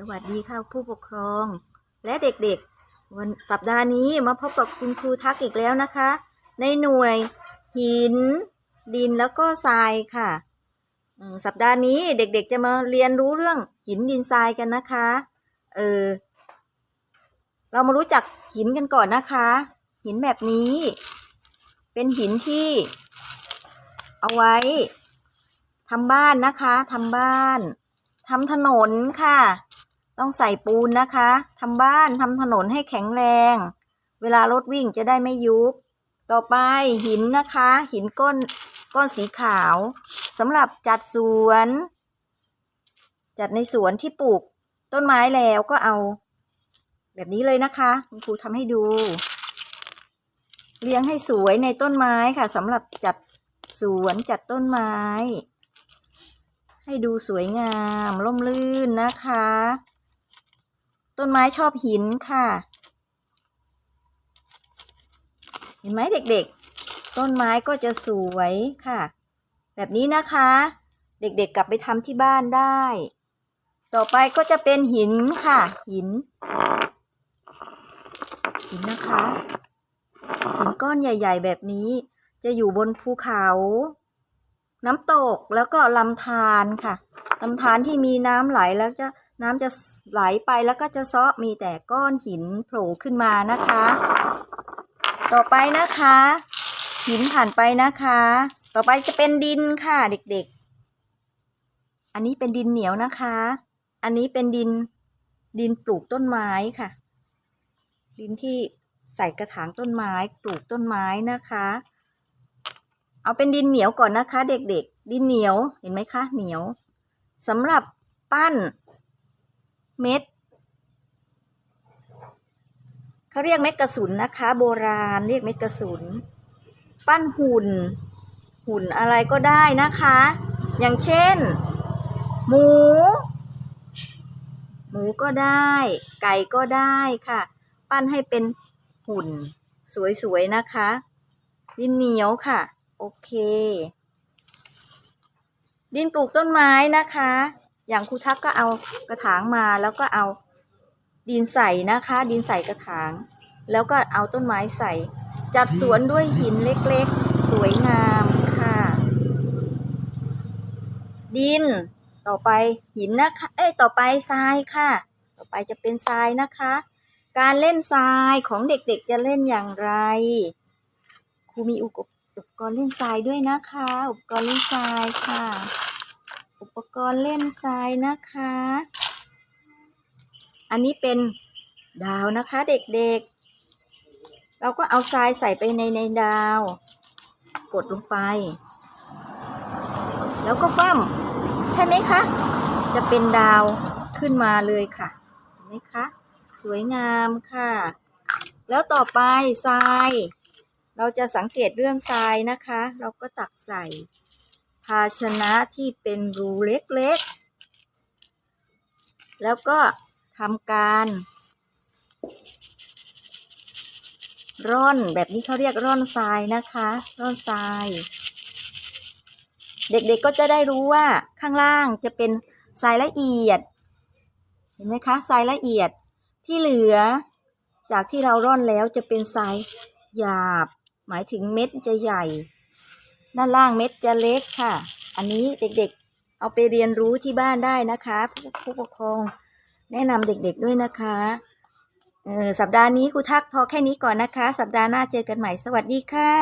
สวัสดีค่ะผู้ปกครอง และเด็กๆ วันสัปดาห์นี้มาพบกับคุณครูทักอีกแล้วนะคะ ในหน่วย หิน ดินแล้วก็ทรายค่ะ สัปดาห์นี้เด็กๆจะมาเรียนรู้เรื่องหินดินทรายกันนะคะเออเรามารู้จักหินกันก่อนนะคะ หินแบบนี้ เป็นหินที่เอาไว้ทำบ้านนะคะทำบ้านทำถนนค่ะ ต้องใส่ปูนนะคะทำบ้านทำถนนให้แข็งแรง เวลารถวิ่งจะได้ไม่ยุบ ต่อไปหินนะคะ หินก้อนก้อนสีขาวสำหรับจัดสวน จัดในสวนที่ปลูกต้นไม้แล้วก็เอา แบบนี้เลยนะคะคุณครูทำให้ดูเรียงให้สวยในต้นไม้ค่ะสำหรับจัดสวนจัดต้นไม้ ให้ดูสวยงามร่มรื่นนะคะ ต้นไม้ชอบหินค่ะ เห็นไหมเด็กๆ ต้นไม้ก็จะสวยค่ะ แบบนี้นะคะ เด็กๆกลับไปทำที่บ้านได้ ต่อไปก็จะเป็นหินค่ะ หิน หินนะคะหินก้อนใหญ่ ๆ แบบนี้ จะอยู่บนภูเขา น้ำตกแล้วก็ลำธารค่ะลำธารที่มีน้ำไหลแล้วจะ น้ำจะไหลไปแล้วก็จะซาะมีแต่ก้อนหินโผล่ขึ้นมานะคะ ต่อไปนะคะ หินผ่านไปนะคะ ต่อไปจะเป็นดินค่ะเด็กๆ อันนี้เป็นดินเหนียวนะคะ อันนี้เป็นดินดินปลูกต้นไม้ค่ะ ดินที่ใส่กระถางต้นไม้ปลูกต้นไม้นะคะ เอาเป็นดินเหนียวก่อนนะคะ เด็กๆ ดินเหนียวเห็นไหมคะเหนียวสำหรับปั้น เม็ดเขาเรียกเม็ดกระสุนนะคะ โบราณเรียกเม็ดกระสุน ปั้นหุ่น หุ่นอะไรก็ได้นะคะ อย่างเช่น หมู หมูก็ได้ ไก่ก็ได้ค่ะ ปั้นให้เป็นหุ่น สวยๆนะคะดินเหนียวค่ะ โอเค ดินปลูกต้นไม้นะคะ อย่างครูทักก็เอากระถางมาแล้วก็เอาดินใส่นะคะ ดินใส่กระถาง แล้วก็เอาต้นไม้ใส่ จัดสวนด้วยหินเล็กๆ สวยงามค่ะ ดิน ต่อไปหินนะคะ เอ้ยต่อไปทรายค่ะ ต่อไปจะเป็นทรายนะคะ การเล่นทรายของเด็กๆจะเล่นอย่างไรครูมีอุปอุปกรณ์เล่นทรายด้วยนะคะ อุปกรณ์เล่นทรายค่ะ อุปกรณ์เล่นทรายนะคะ อันนี้เป็นดาวนะคะเด็กๆ เราก็เอาทรายใส่ไปในในดาว กดลงไป แล้วก็ฟั่มใช่ไหมคะ จะเป็นดาวขึ้นมาเลยค่ะ เห็นไหมคะ สวยงามค่ะ แล้วต่อไปทราย เราจะสังเกตเรื่องทรายนะคะ เราก็ตักใส่ ภาชนะที่เป็นรูเล็กๆ แล้วก็ทำการ ร่อนแบบนี้เขาเรียกร่อนทรายนะคะ ร่อนทราย เด็กๆก็จะได้รู้ว่าข้างล่างจะเป็นทรายละเอียด เห็นไหมคะทรายละเอียดที่เหลือ จากที่เราร่อนแล้วจะเป็นทรายหยาบ หมายถึงเม็ดจะใหญ่ ด้านล่างเม็ดจะเล็กค่ะ อันนี้เด็กๆ เอาไปเรียนรู้ที่บ้านได้นะคะผู้ผู้ปกครองแนะนำเด็กๆด้วยนะคะเออสัปดาห์นี้ครูทักพอแค่นี้ก่อนนะคะ สัปดาห์หน้าเจอกันใหม่สวัสดีค่ะ